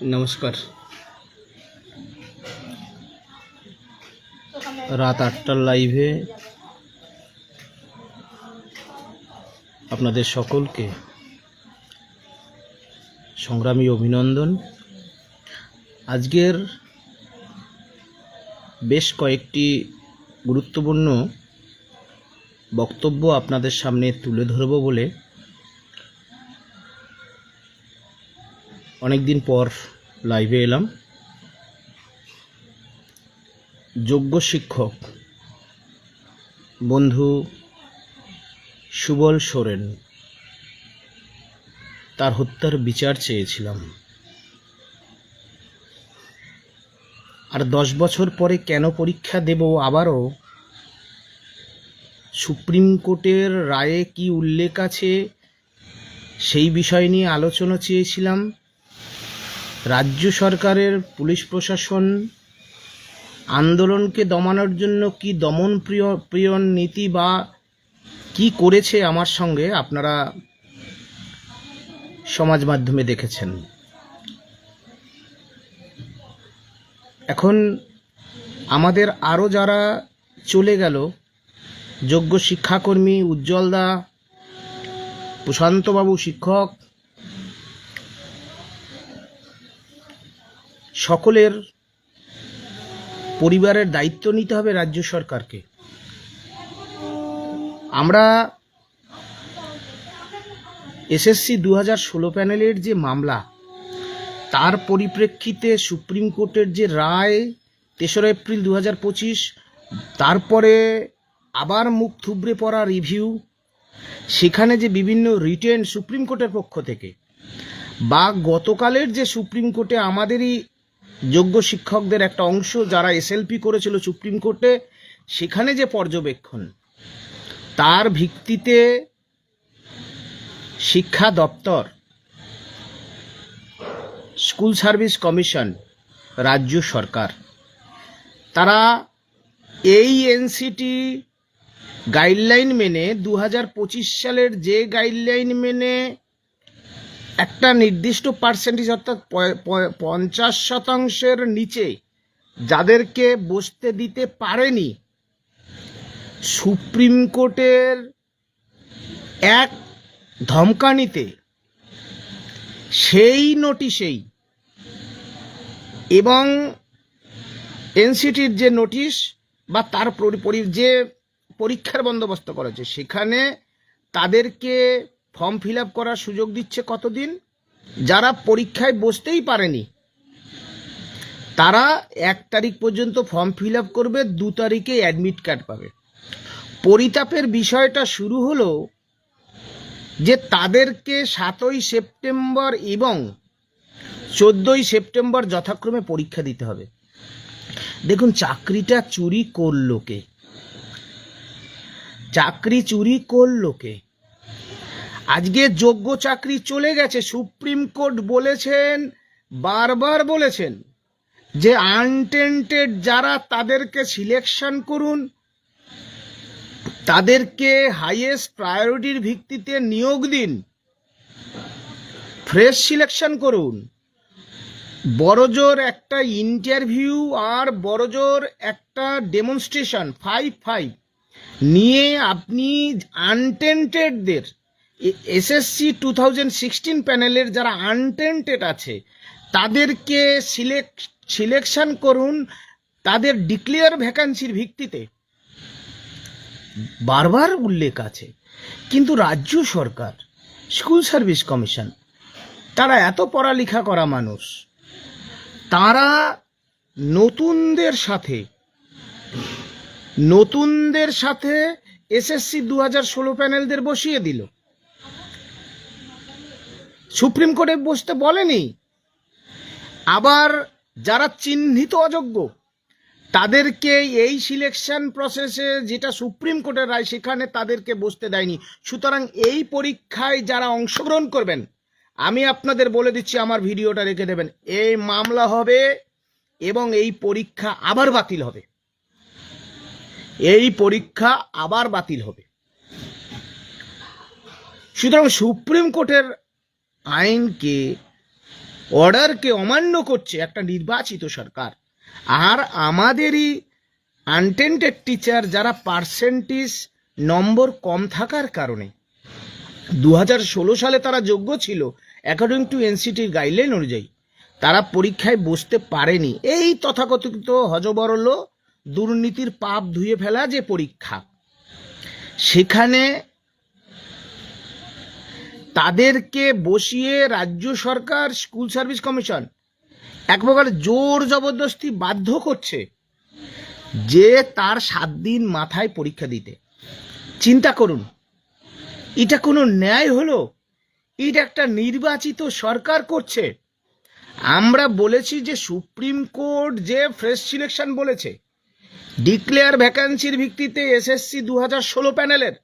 নমস্কার। রাত আটটার লাইভে আপনাদের সকলকে সংগ্রামী অভিনন্দন। আজকের বেশ কয়েকটি গুরুত্বপূর্ণ বক্তব্য আপনাদের সামনে তুলে ধরব বলে অনেক দিন পর লাইভে এলাম। যোগ্য শিক্ষক, বন্ধু সুবল সোরেন, তার হত্যার বিচার চেয়েছিলাম। আর দশ বছর পরে কেন পরীক্ষা দেব আবারও? সুপ্রিম কোর্টের রায়ে কি উল্লেখ আছে? সেই বিষয় নিয়ে আলোচনা চেয়েছিলাম। রাজ্য সরকারের পুলিশ প্রশাসন আন্দোলনকে দমানোর জন্য কি দমন প্রিয় প্রিয় নীতি বা কি করেছে আমার সঙ্গে আপনারা সমাজ মাধ্যমে দেখেছেন। এখন আমাদের আরও যারা চলে গেল, যোগ্য শিক্ষাকর্মী, উজ্জ্বলদা, প্রশান্তবাবু শিক্ষক সকলের পরিবারের দায়িত্ব নিতে হবে রাজ্য সরকারকে। আমরা এসএসসি দু হাজার ষোলো প্যানেলের যে মামলা, তার পরিপ্রেক্ষিতে সুপ্রিম কোর্টের যে রায় তেসরা এপ্রিল দু হাজার পঁচিশ, তারপরে আবার মুখ থুবড়ে পড়া রিভিউ, সেখানে যে বিভিন্ন রিটেন সুপ্রিম কোর্টের পক্ষ থেকে, বা গতকালের যে সুপ্রিম কোর্টে আমাদেরই যোগ্য শিক্ষকদের একটা অংশ যারা এসএলপি করেছিল সুপ্রিম কোর্টে, সেখানে যে পর্যবেক্ষণ, তার ভিত্তিতে শিক্ষা দপ্তর, স্কুল সার্ভিস কমিশন, রাজ্য সরকার, তারা এই এনসিটি গাইডলাইন মেনে দু হাজার পঁচিশ সালের যে গাইডলাইন মেনে একটা নির্দিষ্ট পার্সেন্টেজ অর্থাৎ পঞ্চাশ শতাংশের নিচে যাদেরকে বসতে দিতে পারেনি, সুপ্রিম কোর্টের এক ধমকানিতে সেই নোটিশেই এবং এনসিটির যে নোটিশ বা তার যে পরীক্ষার বন্দোবস্ত করেছে, সেখানে তাদেরকে ফর্ম ফিল করার সুযোগ দিচ্ছে কতদিন? যারা পরীক্ষায় বসতেই পারেনি, তারা এক তারিখ পর্যন্ত ফর্ম ফিল করবে, দু তারিখে অ্যাডমিট কার্ড পাবে। পরিতাপের বিষয়টা শুরু হলো যে তাদেরকে সাতই সেপ্টেম্বর এবং চোদ্দই সেপ্টেম্বর যথাক্রমে পরীক্ষা দিতে হবে। দেখুন, চাকরিটা চুরি করল কে? চাকরি চুরি করল কে? আজকে যোগ্য চাকরি চলে গেছে, সুপ্রিম কোর্ট বলেছেন, বারবার বলেছেন যে আনটেন্টেড যারা তাদেরকে সিলেকশন করুন, তাদেরকে হাইয়েস্ট প্রায়োরিটির ভিত্তিতে নিয়োগ দিন ফ্রেশ সিলেকশন করুন। বড়জোর একটা ইন্টারভিউ আর বড়জোর একটা ডেমনস্ট্রেশন ফাইভ ফাইভ নিয়ে আপনি আনটেন্টেডদের এসএসসি টু থাউজেন্ড সিক্সটিন প্যানেলের যারা আনটেন্টেড আছে, তাদেরকে সিলেক্ট সিলেকশন করুন, তাদের ডিক্লেয়ার ভ্যাকান্সির ভিত্তিতে। বারবার উল্লেখ আছে, কিন্তু রাজ্য সরকার স্কুল সার্ভিস কমিশন তারা এত পড়ালেখা করা মানুষ, তারা নতুনদের সাথে নতুনদের সাথে এসএসসি দু হাজার ষোলো প্যানেলদের বসিয়ে দিল। সুপ্রিম কোর্টে বসতে বলেনি। আবার যারা চিহ্নিত অযোগ্য, তাদেরকে এই সিলেকশন প্রসেসে যেটা সুপ্রিম কোর্টের রায়, সেখানে তাদেরকে বসতে দেয়নি। সুতরাং এই পরীক্ষায় যারা অংশগ্রহণ করবেন, আমি আপনাদের বলে দিচ্ছি, আমার ভিডিওটা রেখে দেবেন। এই মামলা হবে এবং এই পরীক্ষা আবার বাতিল হবে। এই পরীক্ষা আবার বাতিল হবে। সুতরাং সুপ্রিম কোর্টের আইনকে, অর্ডারকে অমান্য করছে একটা নির্বাচিত সরকার। আর আমাদেরই আনটেন্টেড টিচার যারা পার্সেন্টেজ নম্বর কম থাকার কারণে। দু হাজার ষোলো সালে তারা যোগ্য ছিল অ্যাকর্ডিং টু এনসিটির গাইডলাইন অনুযায়ী। তারা পরীক্ষায় বসতে পারেনি। এই তথাকথিত হজবরল দুর্নীতির পাপ ধুয়ে ফেলা যে পরীক্ষা। সেখানে তাদেরকে বসিয়ে রাজ্য সরকার স্কুল সার্ভিস কমিশন এক প্রকার জোর জবরদস্তি বাধ্য করছে যে তার সাত দিন মাথায় পরীক্ষা দিতে। চিন্তা করুন, এটা কোনো ন্যায় হলো? এটা একটা নির্বাচিত সরকার করছে। আমরা বলেছি যে সুপ্রিম কোর্ট যে ফ্রেশ সিলেকশন বলেছে, ডিক্লেয়ার ভ্যাকান্সির ভিত্তিতে এসএসসি দু হাজার ষোলো প্যানেলের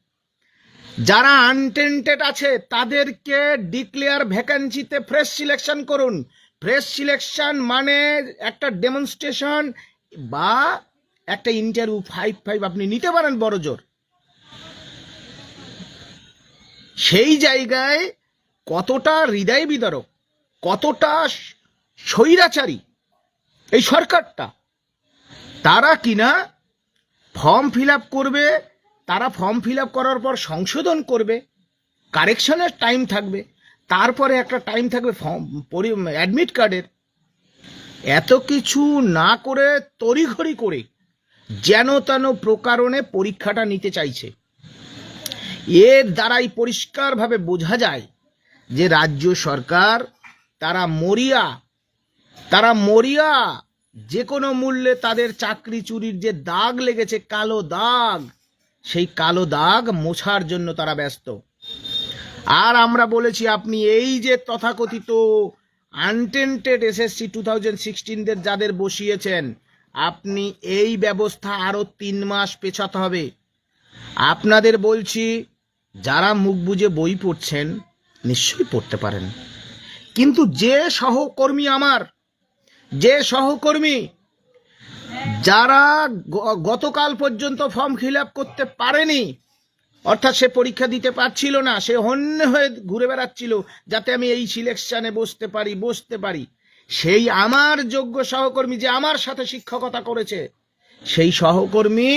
যারা আনটেন্টেড আছে, তাদেরকে ডিক্লেয়ার ভ্যাকান্সিতে ফ্রেশ সিলেকশন করুন। ফ্রেশ সিলেকশন মানে একটা ডেমনস্ট্রেশন বা একটা ইন্টারভিউ ফাইভ ফাইভ আপনি নিতে পারেন বড় জোর। সেই জায়গায় কতটা হৃদয় বিদারক, কতটা স্বৈরাচারী এই সরকারটা, তারা কিনা ফর্ম ফিল আপ করবে তারা ফর্ম ফিল আপ করার পর সংশোধন করবে, কারেকশনের টাইম থাকবে, তারপরে একটা টাইম থাকবে ফর্ম অ্যাডমিট কার্ডের। এত কিছু না করে তড়িঘড়ি করে যেন তেন প্রকারণে পরীক্ষাটা নিতে চাইছে। এর দ্বারাই পরিষ্কারভাবে বোঝা যায় যে রাজ্য সরকার, তারা মরিয়া তারা মরিয়া, যে কোনো মূল্যে তাদের চাকরি চুরির যে দাগ লেগেছে, কালো দাগ সেই কালো দাগ মোছার জন্য তারা ব্যস্ত। আর আমরা বলেছি, আপনি এই যে তথাকথিত আনটেন্টেড এসএসসি টু থাউজেন্ড সিক্সটিনদের যাদের বসিয়েছেন, আপনি এই ব্যবস্থা আরও তিন মাস পেছাতে হবে। আপনাদের বলছি, যারা মুখ বুজে বই পড়ছেন, নিশ্চয়ই পড়তে পারেন। কিন্তু যে সহকর্মী আমার, যে সহকর্মী যারা গতকাল পর্যন্ত ফর্ম ফিল করতে পারেনি, অর্থাৎ সে পরীক্ষা দিতে পারছিল না, সে হন্য হয়ে ঘুরে বেড়াচ্ছিল, যাতে আমি এই সিলেকশনে বসতে পারি বসতে পারি। সেই আমার যোগ্য সহকর্মী যে আমার সাথে শিক্ষকতা করেছে, সেই সহকর্মী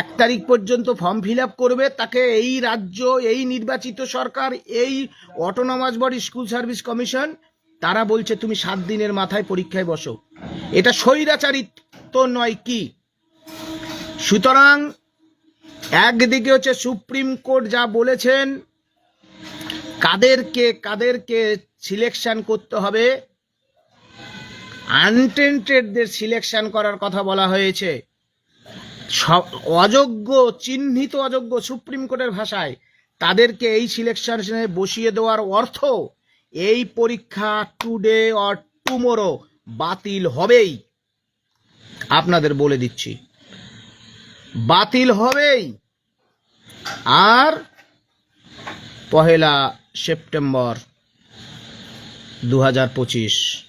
এক তারিখ পর্যন্ত ফর্ম ফিল করবে, তাকে এই রাজ্য, এই নির্বাচিত সরকার, এই autonomous body school service commission তারা বলছে, তুমি সাত দিনের মাথায় পরীক্ষায় বসো। এটা স্বৈরাচারিত্ব নয় কি? সুতরাং একদিকে হচ্ছে সুপ্রিম কোর্ট যা বলেছেন, কাদেরকে কাদেরকে সিলেকশন করতে হবে আনটেন্টেডদের সিলেকশন করার কথা বলা হয়েছে। অযোগ্য, চিহ্নিত অযোগ্য সুপ্রিম কোর্টের ভাষায় তাদেরকে এই সিলেকশনে বসিয়ে দেওয়ার অর্থ এই পরীক্ষা টুডে অর টুমোরো বাতিল হবেই। আপনাদের বলে দিচ্ছি। বাতিল হবেই। আর পহেলা সেপ্টেম্বর দু হাজার পঁচিশ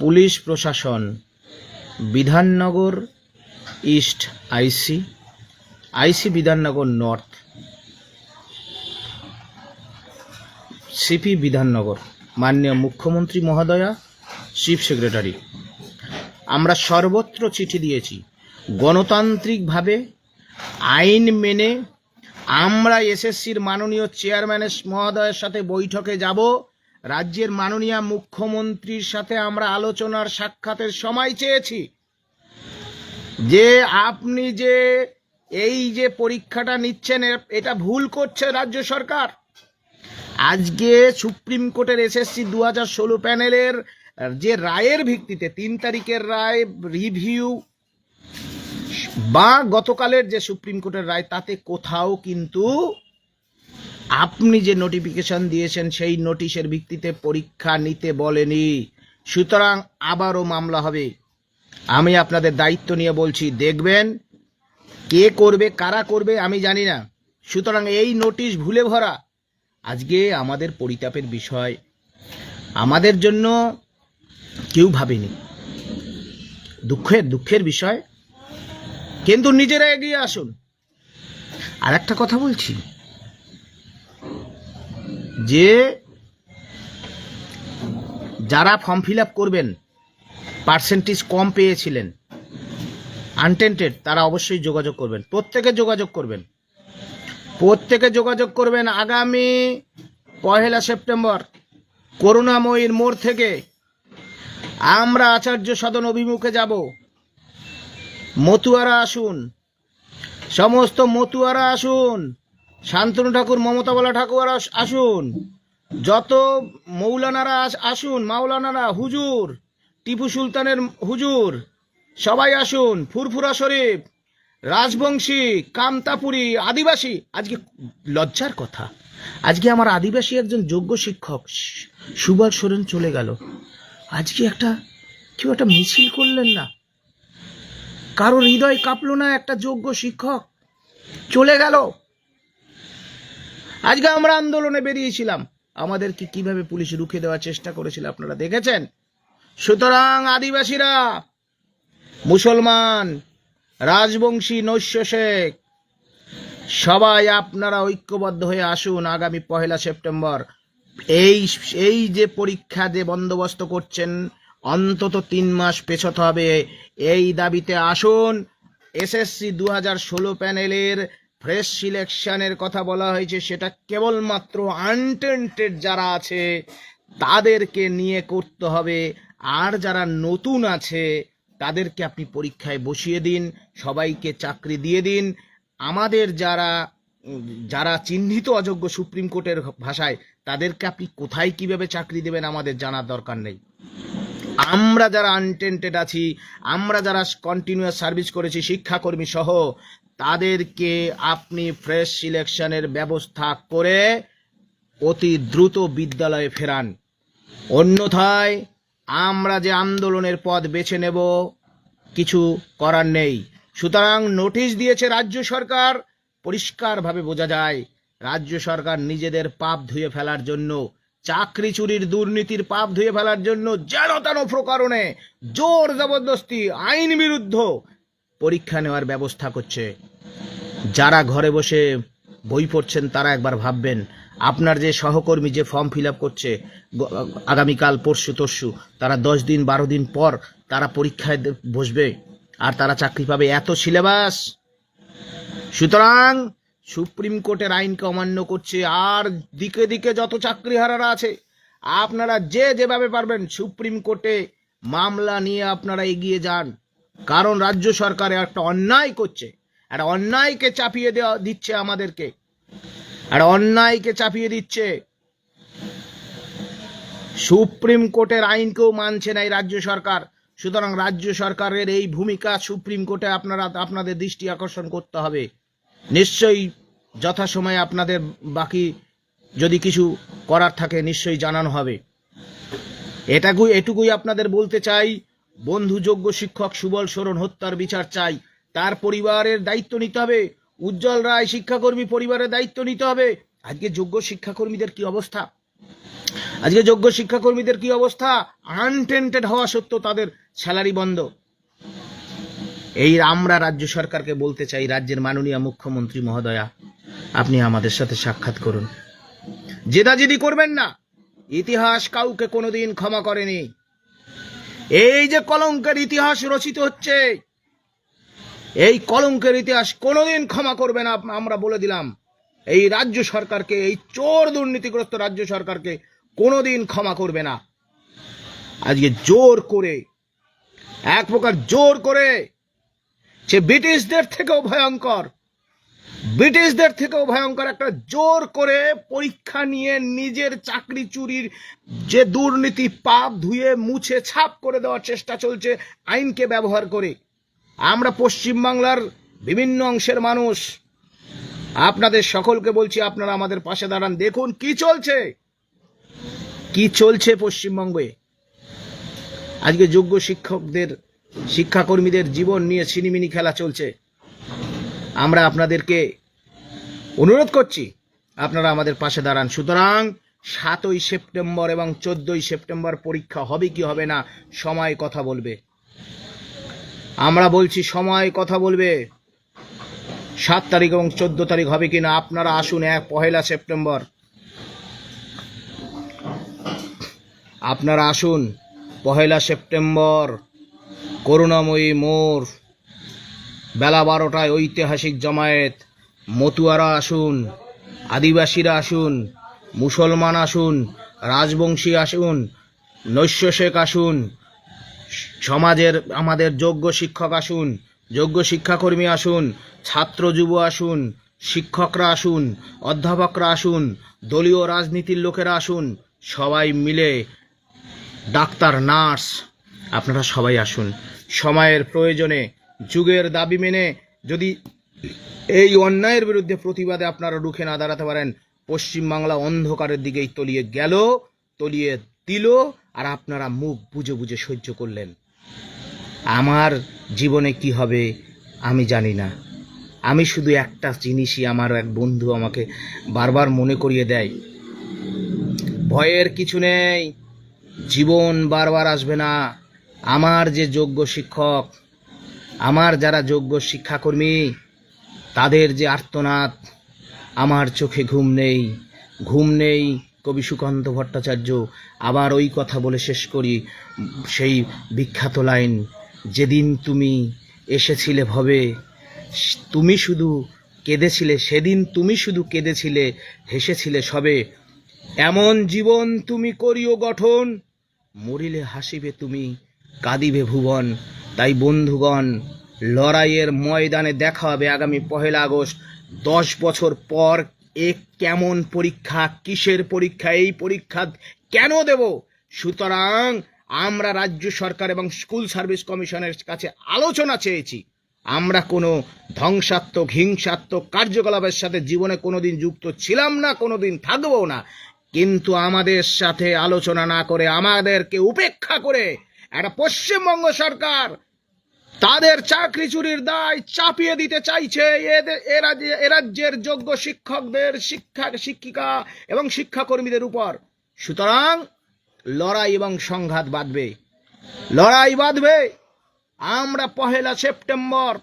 পুলিশ প্রশাসন Bidhannagar east IC IC Bidhannagar north CP Bidhannagar, মাননীয় মুখ্যমন্ত্রী মহোদয়া, চিফ সেক্রেটারি। আমরা সর্বত্র চিঠি দিয়েছি, গণতান্ত্রিকভাবে আইন মেনে আমরা এসএসসির মাননীয় চেয়ারম্যানের মহোদয়ের সাথে বৈঠকে যাব, রাজ্যের মাননীয় মুখ্যমন্ত্রীর সাথে আমরা আলোচনার সাক্ষাতের সময় চেয়েছি। যে আপনি যে এই যে পরীক্ষাটা নিচ্ছেন, এটা ভুল করছে রাজ্য সরকার। আজকে সুপ্রিম কোর্টের এসএসসি দু হাজার ষোলো প্যানেলের যে রায়ের ভিত্তিতে তিন তারিখের রায় রিভিউ বা গতকালের যে সুপ্রিম কোর্টের রায়, তাতে কোথাও কিন্তু আপনি যে নোটিফিকেশন দিয়েছেন, সেই নোটিশের ভিত্তিতে পরীক্ষা নিতে বলেনি। সুতরাং আবারও মামলা হবে। আমি আপনাদের দায়িত্ব নিয়ে বলছি, দেখবেন কে করবে, কারা করবে, আমি জানি না। সুতরাং এই নোটিশ ভুলে ভরা আজকে আমাদের পরিতাপের বিষয়। আমাদের জন্য কেউ ভাবেনি। দুঃখের দুঃখের বিষয়। কিন্তু নিজেরা এগিয়ে আসুন। আর একটা কথা বলছি। যে যারা ফর্ম ফিল আপ করবেন পার্সেন্টেজ কম পেয়েছিলেন আনটেন্টেড তারা অবশ্যই যোগাযোগ করবেন। প্রত্যেকে যোগাযোগ করবেন। প্রত্যেকে যোগাযোগ করবেন আগামী পহেলা সেপ্টেম্বর করুণাময়ীর মোড় থেকে। আমরা আচার্য সদন অভিমুখে যাব। মতুয়ারা আসুন। সমস্ত মতুয়ারা আসুন। শান্তনু ঠাকুর, মমতা বলা ঠাকুর আসুন। যত মৌলানারা আস- আসুন, মাওলানারা, হুজুর, টিপু সুলতানের হুজুর, সবাই আসুন। ফুরফুরা শরীফ। রাজবংশী, কামতাপুরী, আদিবাসী। আজকে লজ্জার কথা। আজকে আমার আদিবাসী একজন যোগ্য শিক্ষক। সুভাষ সোরেন চলে গেল। আজকে একটা, কেউ একটা মিছিল করলেন না? কারোর হৃদয় কাঁপলো না একটা যোগ্য শিক্ষক? চলে গেল? আজকে আমরা আন্দোলনে বেরিয়েছিলাম। আমাদেরকে কীভাবে পুলিশ রুখে দেওয়ার চেষ্টা করেছিল আপনারা দেখেছেন? সুতরাং আদিবাসীরা, মুসলমান রাজবংশী নৈশ্য শেখ। সবাই আপনারা ঐক্যবদ্ধ হয়ে আসুন আগামী পহেলা সেপ্টেম্বর। এই এই যে পরীক্ষা যে বন্দোবস্ত করছেন, অন্তত তিন মাস পেছতে হবে। এই দাবিতে আসুন। এসএসসি দু হাজার ষোলো প্যানেলের ফ্রেশ সিলেকশনের কথা বলা হয়েছে। সেটা কেবলমাত্র আনটেন্টেড যারা আছে, তাদেরকে নিয়ে করতে হবে। আর যারা নতুন আছে তাদেরকে আপনি পরীক্ষায় বসিয়ে দিন, সবাইকে চাকরি দিয়ে দিন। আমাদের যারা যারা চিহ্নিত অযোগ্য সুপ্রিম কোর্টের ভাষায়, তাদেরকে আপনি কোথায় কীভাবে চাকরি দেবেন আমাদের জানার দরকার নেই। আমরা যারা আনটেন্টেড আছি, আমরা যারা কন্টিনিউয়াস সার্ভিস করেছি, শিক্ষাকর্মী সহ, তাদেরকে আপনি ফ্রেশ সিলেকশনের ব্যবস্থা করে অতি দ্রুত বিদ্যালয়ে ফেরান। অন্যথায় আমরা যে আন্দোলনের পথ বেছে নেব, কিছু করার নেই। সুতরাং নোটিশ দিয়েছে রাজ্য সরকার, পরিষ্কারভাবে বোঝা যায়, রাজ্য সরকার নিজেদের পাপ ধুয়ে ফেলার জন্য, চাকরি চুরির দুর্নীতির পাপ ধুয়ে ফেলার জন্য যেন তেন প্রকারণে জোর জবরদস্তি, আইন বিরুদ্ধ পরীক্ষা নেওয়ার ব্যবস্থা করছে। যারা ঘরে বসে বই পড়ছেন, তারা একবার ভাববেন, আপনার যে সহকর্মী যে ফর্ম ফিল করছে আগামীকাল, পরশু, তরশু, তারা দশ দিন, বারো দিন পর তারা পরীক্ষায় বসবে, আর তারা চাকরি পাবে, এত সিলেবাস! সুতরাং সুপ্রিম কোর্টের আইনকে অমান্য করছে, আর দিকে দিকে যত চাকরিহারারা আছে, আপনারা যে যেভাবে পারবেন, সুপ্রিম কোর্টে মামলা নিয়ে আপনারা এগিয়ে যান, কারণ রাজ্য সরকার একটা অন্যায় করছে। একটা অন্যায়কে চাপিয়ে দেওয়া দিচ্ছে আমাদেরকে। আর অন্যায়কে চাপিয়ে দিচ্ছে। সুপ্রিম কোর্টের আইনকেও মানছে না এই রাজ্য সরকার। সুতরাং রাজ্য সরকারের এই ভূমিকা সুপ্রিম কোর্টে আপনারা, আপনাদের দৃষ্টি আকর্ষণ করতে হবে। নিশ্চয়ই যথাসময়ে আপনাদের বাকি যদি কিছু করার থাকে নিশ্চয়ই জানানো হবে। এটাকুই এটুকুই আপনাদের বলতে চাই। বন্ধুযোগ্য শিক্ষক সুবল সরণ হত্যার বিচার চাই। তার পরিবারের দায়িত্ব নিতে হবে। উজ্জ্বল রায় শিক্ষাকর্মী পরিবারের দায়িত্ব নিতে হবে। আজকে যোগ্য শিক্ষাকর্মীদের কি অবস্থা? আজকে যোগ্য শিক্ষাকর্মীদের কি অবস্থা? আনটেন্টেড হওয়া সত্ত্বেও তাদের স্যালারি বন্ধ। এই আমরা রাজ্য সরকারকে বলতে চাই, রাজ্যের মাননীয় মুখ্যমন্ত্রী মহোদয়া, আপনি আমাদের সাথে সাক্ষাৎ করুন। জেদাজেদি করবেন না। ইতিহাস কাউকে কোনোদিন ক্ষমা করেনি। এই যে কলঙ্কের ইতিহাস রচিত হচ্ছে এই কলঙ্কের ইতিহাস কোনোদিন ক্ষমা করবে না, আমরা বলে দিলাম। এই রাজ্য সরকারকে, এই চোর দুর্নীতিগ্রস্ত রাজ্য সরকারকে কোনোদিন ক্ষমা করবে না। আজকে জোর করে, এক প্রকার জোর করে, সে ব্রিটিশদের থেকেও ভয়ঙ্কর, ব্রিটিশদের থেকেও ভয়ঙ্কর একটা জোর করে পরীক্ষা নিয়ে নিজের চাকরি চুরির যে দুর্নীতি পাপ ধুয়ে মুছে ছাপ করে দেওয়ার চেষ্টা চলছে আইনকে ব্যবহার করে। আমরা পশ্চিমবাংলার বিভিন্ন অংশের মানুষ। আপনাদের সকলকে বলছি, আপনারা আমাদের পাশে দাঁড়ান, দেখুন কি চলছে। কি চলছে পশ্চিমবঙ্গে? আজকে যোগ্য শিক্ষকদের, শিক্ষাকর্মীদের জীবন নিয়ে ছিনিমিনি খেলা চলছে। আমরা আপনাদেরকে অনুরোধ করছি, আপনারা আমাদের পাশে দাঁড়ান। সুতরাং সাতই সেপ্টেম্বর এবং চোদ্দই সেপ্টেম্বর পরীক্ষা হবে কি হবে না, সময় কথা বলবে। আমরা বলছি সময়, কথা বলবে। সাত তারিখ এবং চোদ্দ তারিখ হবে কিনা আপনারা আসুন এক, পহেলা সেপ্টেম্বর। আপনারা আসুন, পহেলা সেপ্টেম্বর, করুণাময়ী মোর, বেলা বারোটায় ঐতিহাসিক জমায়েত, মতুয়ারা আসুন, আদিবাসীরা আসুন, মুসলমান আসুন, রাজবংশী আসুন নৈশ্য শেখ আসুন সমাজের আমাদের যোগ্য শিক্ষক আসুন, যোগ্য শিক্ষাকর্মী আসুন, ছাত্র যুব আসুন, শিক্ষকরা আসুন, অধ্যাপকরা আসুন, দলীয় রাজনীতির লোকেরা আসুন, সবাই মিলে ডাক্তার, নার্স, আপনারা সবাই আসুন। সময়ের প্রয়োজনে, যুগের দাবি মেনে যদি এই অন্যায়ের বিরুদ্ধে প্রতিবাদে আপনারা রুখে না দাঁড়াতে পারেন, পশ্চিমবাংলা অন্ধকারের দিকেই তলিয়ে গেল, তলিয়ে দিল আর আপনারা মুখ বুঝে বুঝে সহ্য করলেন। আমার জীবনে কি হবে, আমি জানি না। আমি শুধু একটা জিনিসই আমার এক বন্ধু আমাকে বারবার মনে করিয়ে দেয়। ভয়ের কিছু নেই, জীবন বারবার আসবে না। আমার যে যোগ্য শিক্ষক, আমার যারা যোগ্য শিক্ষাকর্মী, তাদের যে আর্তনাদ, আমার চোখে ঘুম নেই ঘুম নেই কবি সুকান্ত ভট্টাচার্য আবার ওই কথা বলে শেষ করি, সেই বিখ্যাত লাইন, যেদিন তুমি এসেছিলে ভবে, তুমি শুধু কেঁদেছিলে, সেদিন তুমি শুধু কেঁদেছিলে, হেসেছিলে সবে। এমন জীবন তুমি করিও গঠন, মরিলে হাসিবে তুমি, কাঁদিবে ভুবন। তাই বন্ধুগণ, লড়াইয়ের ময়দানে দেখা হবে আগামী পহেলা আগস্ট, দশ বছর পর এ কেমন পরীক্ষা? কিসের পরীক্ষা? এই পরীক্ষা কেন দেব? সুতরাং আমরা রাজ্য সরকার এবং স্কুল সার্ভিস কমিশনের কাছে আলোচনা চেয়েছি। আমরা কোনো ধ্বংসাত্মক, হিংসাত্মক কার্যকলাপের সাথে জীবনে কোনো দিন যুক্ত ছিলাম না কোনো দিন থাকব না। কিন্তু আমাদের সাথে আলোচনা না করে আমাদেরকে উপেক্ষা করে একটা পশ্চিমবঙ্গ সরকার তাদের চাকরি চুরির দায় চাপিয়ে দিতে চাইছে রাজ্যের যোগ্য শিক্ষকদের শিক্ষা শিক্ষিকা এবং শিক্ষাকর্মীদের উপর। সুতরাং লড়াই এবং সংঘাত বাঁধবে। লড়াই বাঁধবে। আমরা পহেলা সেপ্টেম্বর।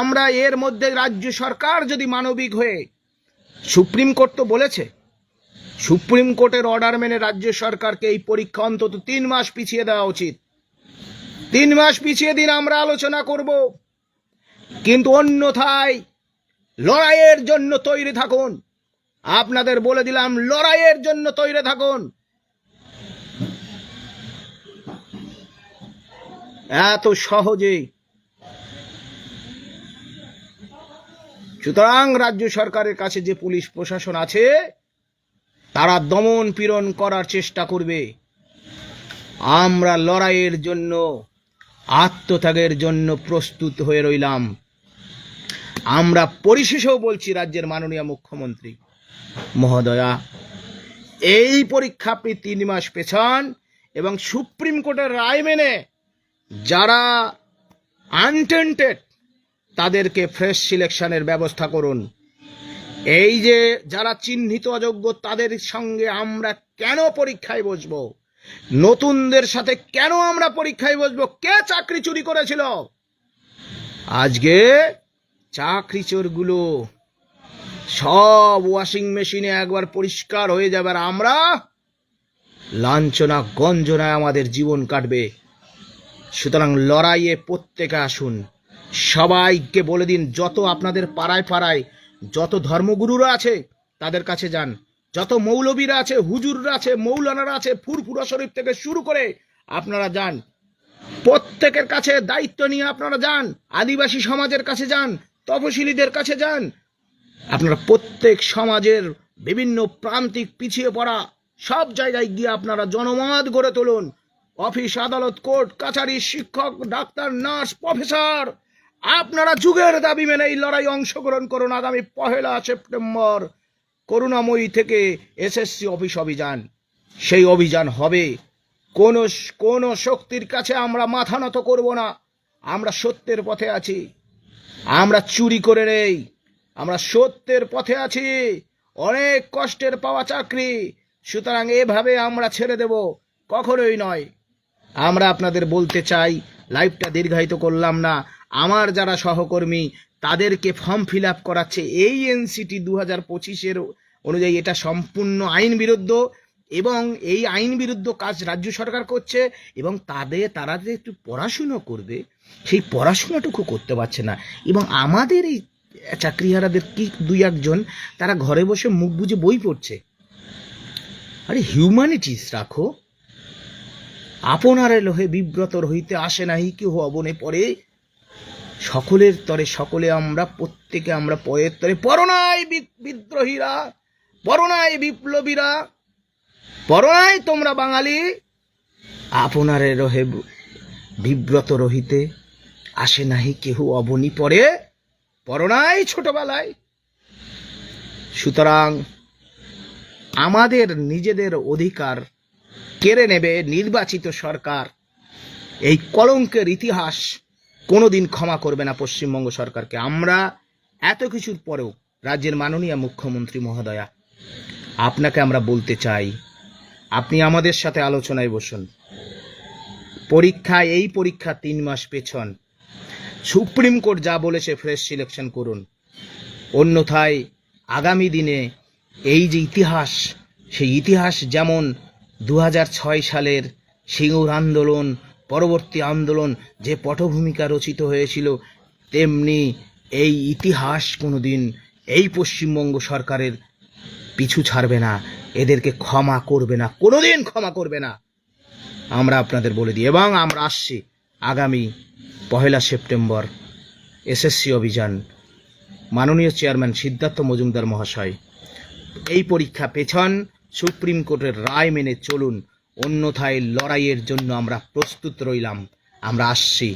আমরা এর মধ্যে রাজ্য সরকার যদি মানবিক হয়ে সুপ্রিম কোর্ট তো বলেছে, সুপ্রিম কোর্টের অর্ডার মেনে রাজ্য সরকারকে এই পরীক্ষা অন্তত তিন মাস পিছিয়ে দেওয়া উচিত। তিন মাস পিছিয়ে দিন, আমরা আলোচনা করব। কিন্তু অন্যথায় লড়াইয়ের জন্য তৈরি থাকুন। আপনাদের বলে দিলাম, লড়াইয়ের জন্য তৈরি থাকুন। এত সহজে। সুতরাং রাজ্য সরকারের কাছে যে পুলিশ প্রশাসন আছে, তারা দমন পীড়ন করার চেষ্টা করবে। আমরা লড়াইয়ের জন্য আত্মত্যাগের জন্য প্রস্তুত হয়ে রইলাম। আমরা পরিশেষেও বলছি, রাজ্যের মাননীয় মুখ্যমন্ত্রী, মহোদয়া, এই পরীক্ষা আপনি তিন মাস পেছান এবং সুপ্রিম কোর্টের রায় মেনে যারা আনটেন্টেড তাদেরকে ফ্রেশ সিলেকশনের ব্যবস্থা করুন। এই যে যারা চিহ্নিত অযোগ্য তাদের সঙ্গে আমরা কেন পরীক্ষায় বসবো? নতুনদের সাথে কেন আমরা পরীক্ষায় বসবো? কে চাকরি চুরি করেছিল? আজকে চাকরি চোরগুলো সব ওয়াশিং মেশিনে একবার পরিষ্কার হয়ে যাবে আর আমরা লাঞ্ছনা গঞ্জনায় আমাদের জীবন কাটবে। সুতরাং লড়াইয়ে প্রত্যেকে আসুন। সবাইকে বলে দিন, যত আপনাদের পাড়ায় পাড়ায় যত ধর্মগুরুরা আছে, তাদের কাছে যান। যত মৌলবীরা আছে, হুজুররা আছে, মৌলানারা আছে, ফুরফুরা শরীফ থেকে শুরু করে আপনারা যান। প্রত্যেকের কাছে দায়িত্ব নিয়ে আপনারা যান, আদিবাসী সমাজের কাছে যান তপশিলীদের কাছে যান। আপনারা প্রত্যেক সমাজের বিভিন্ন প্রান্তিক পিছিয়ে পড়া সব জায়গায় গিয়ে আপনারা জনমত গড়ে তুলুন। অফিস, আদালত, কোর্ট, কাছারি, শিক্ষক, ডাক্তার, নার্স, প্রফেসর, আপনারা যুগের দাবি মেনে এই লড়াই অংশগ্রহণ করুন আগামী পহেলা সেপ্টেম্বর। করুণাময়ী থেকে এসএসসি অফিস অভিযান। সেই অভিযান হবে। কোন কোন শক্তির কাছে আমরা মাথা নত করব না। আমরা সত্যের পথে আছি। আমরা চুরি করে নেই। আমরা সত্যের পথে আছি। অনেক কষ্টের পাওয়া চাকরি। সুতরাং এভাবে আমরা ছেড়ে দেব। কখনোই নয়। আমরা আপনাদের বলতে চাই, লাইফটা দীর্ঘায়িত করলাম না। আমার যারা সহকর্মী তাদেরকে ফর্ম ফিল আপ করাচ্ছে এই এনসিটি দু হাজার পঁচিশের অনুযায়ী এটা সম্পূর্ণ আইন বিরুদ্ধ এবং এই আইন বিরুদ্ধ কাজ রাজ্য সরকার করছে এবং তাদের, তারা যে একটু পড়াশুনো করবে, সেই পড়াশোনাটুকু করতে পারছে না। এবং আমাদের এই চাকরিহারাদের কি দুই একজন, তারা ঘরে বসে মুখ বুজে বই পড়ছে। আরে হিউম্যানিটিস রাখো। আপনার লোহে বিব্রত রহিতে আসে নাহি কেহ অবনে পড়ে। সকলের তরে সকলে আমরা, প্রত্যেকে আমরা পয়ের তরে। পরনাই বি- বিদ্রোহীরা, পরনাই বিপ্লবীরা, পরনাই তোমরা বাঙালি। আপনারে রহে বিব্রত রহিতে, আসে নাহি কেহ অবনি পরে। পরনাই ছোটবেলায়। সুতরাং আমাদের নিজেদের অধিকার কেড়ে নেবে নির্বাচিত সরকার। এই কলঙ্কের ইতিহাস কোনোদিন ক্ষমা করবে না পশ্চিমবঙ্গ সরকারকে। আমরা এত কিছুর পরেও রাজ্যের মাননীয় মুখ্যমন্ত্রী মহোদয়া, আপনাকে আমরা বলতে চাই, আপনি আমাদের সাথে আলোচনায় বসুন। পরীক্ষা এই পরীক্ষা তিন মাস পেছন সুপ্রিম কোর্ট যা বলেছে ফ্রেশ সিলেকশন করুন। অন্যথায় আগামী দিনে এই যে ইতিহাস, সেই ইতিহাস যেমন দু হাজার ছয় সালের সিঙ্গুর আন্দোলন পরবর্তী আন্দোলন যে পটভূমিকা রচিত হয়েছিল, তেমনি এই ইতিহাস কোনোদিন এই পশ্চিমবঙ্গ সরকারের পিছু ছাড়বে না, এদেরকে ক্ষমা করবে না, কোনোদিন ক্ষমা করবে না। আমরা আপনাদের বলে দিই, এবং আমরা আসছি আগামী পহেলা সেপ্টেম্বর এসএসসি অভিযান। মাননীয় চেয়ারম্যান সিদ্ধার্থ মজুমদার মহাশয়, এই পরীক্ষা পেছন সুপ্রিম কোর্টের রায় মেনে চলুন। অন্যথায় লড়াইয়ের জন্য আমরা প্রস্তুত রইলাম। আমরা আসছি।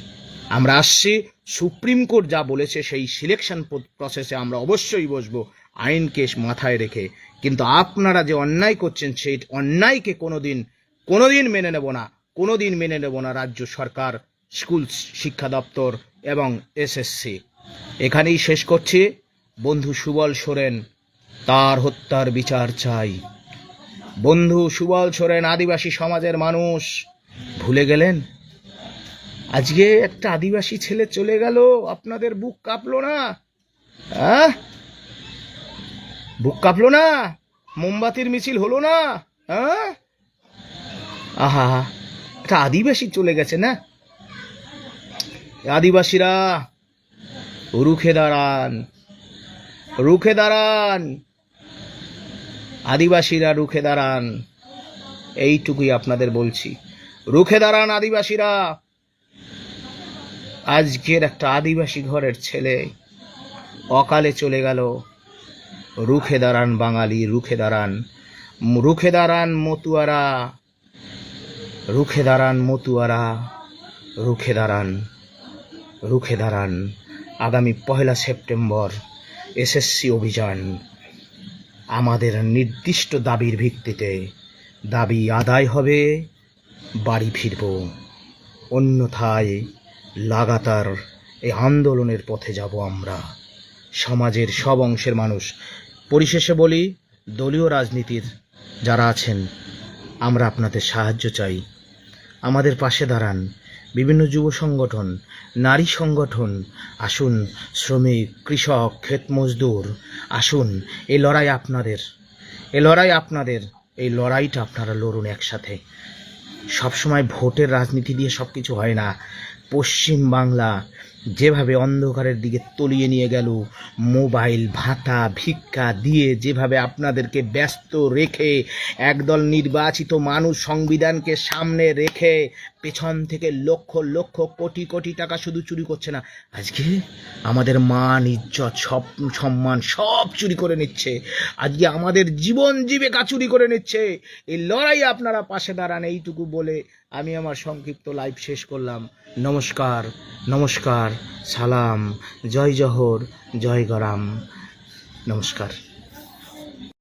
আমরা আসছি। সুপ্রিম কোর্ট যা বলেছে, সেই সিলেকশন প্রসেসে আমরা অবশ্যই বসবো আইনকে মাথায় রেখে। কিন্তু আপনারা যে অন্যায় করছেন, সেই অন্যায়কে কোনো কোনোদিন কোনোদিন মেনে নেব না। কোনোদিন মেনে নেব না রাজ্য সরকার, স্কুল শিক্ষা দপ্তর এবং এসএসসি এখানেই শেষ করছি। বন্ধু সুবল সোরেন, তার হত্যার বিচার চাই। বন্ধু সুবল সোরেন আদিবাসী সমাজের মানুষ, ভুলে গেলেন? আজকে একটা আদিবাসী ছেলে চলে গেল, আপনাদের বুক কাঁপলো না? হ্যাঁ বুক কাঁপলো না? মোমবাতির মিছিল হলো না? হ্যাঁ আহা, একটা আদিবাসী চলে গেছে না? আদিবাসীরা, রুখে দাঁড়ান রুখে দাঁড়ান। আদিবাসীরা রুখে দাঁড়ান। এইটুকুই আপনাদের বলছি। রুখে দাঁড়ান আদিবাসীরা। আজকের একটা আদিবাসী ঘরের ছেলে অকালে চলে গেল। রুখে দাঁড়ান বাঙালি, রুখে দাঁড়ান। রুখে দাঁড়ান মতুয়ারা। রুখে দাঁড়ান মতুয়ারা। রুখে দাঁড়ান। রুখে দাঁড়ান। আগামী পহেলা সেপ্টেম্বর এসএসসি অভিযান। আমাদের নির্দিষ্ট দাবির ভিত্তিতে। দাবি আদায় হবে, বাড়ি ফিরব। অন্যথায় লাগাতার এই আন্দোলনের পথে যাব আমরা। সমাজের সব অংশের মানুষ। পরিশেষে বলি, দলীয় রাজনীতির যারা আছেন, আমরা আপনাদের সাহায্য চাই। আমাদের পাশে দাঁড়ান। বিভিন্ন যুব সংগঠন, নারী সংগঠন, আসুন শ্রমিক, কৃষক, ক্ষেত মজদুর, আসুন এই লড়াই আপনাদের এই লড়াই আপনাদের, এই লড়াইটা আপনারা লড়ুন একসাথে। সবসময় ভোটের রাজনীতি দিয়ে সব কিছু হয় না। পশ্চিম বাংলা যেভাবে অন্ধকারের দিকে তলিয়ে নিয়ে গেল, মোবাইল, ভাতা, ভিক্ষা দিয়ে যেভাবে আপনাদেরকে ব্যস্ত রেখে একদল নির্বাচিত মানুষ সংবিধানকে সামনে রেখে পেছন থেকে লক্ষ লক্ষ কোটি কোটি টাকা শুধু চুরি করছে না, আজকে আমাদের মান, ইজ্জত, সব সম্মান সব চুরি করে নিচ্ছে। আজকে আমাদের জীবন জীবিকা চুরি করে নিচ্ছে। এই লড়াই আপনারা পাশে দাঁড়ান, এইটুকু বলে আমি আমার সংক্ষিপ্ত লাইভ শেষ করলাম। নমস্কার নমস্কার সালাম জয় জহর জয় গরাম। নমস্কার।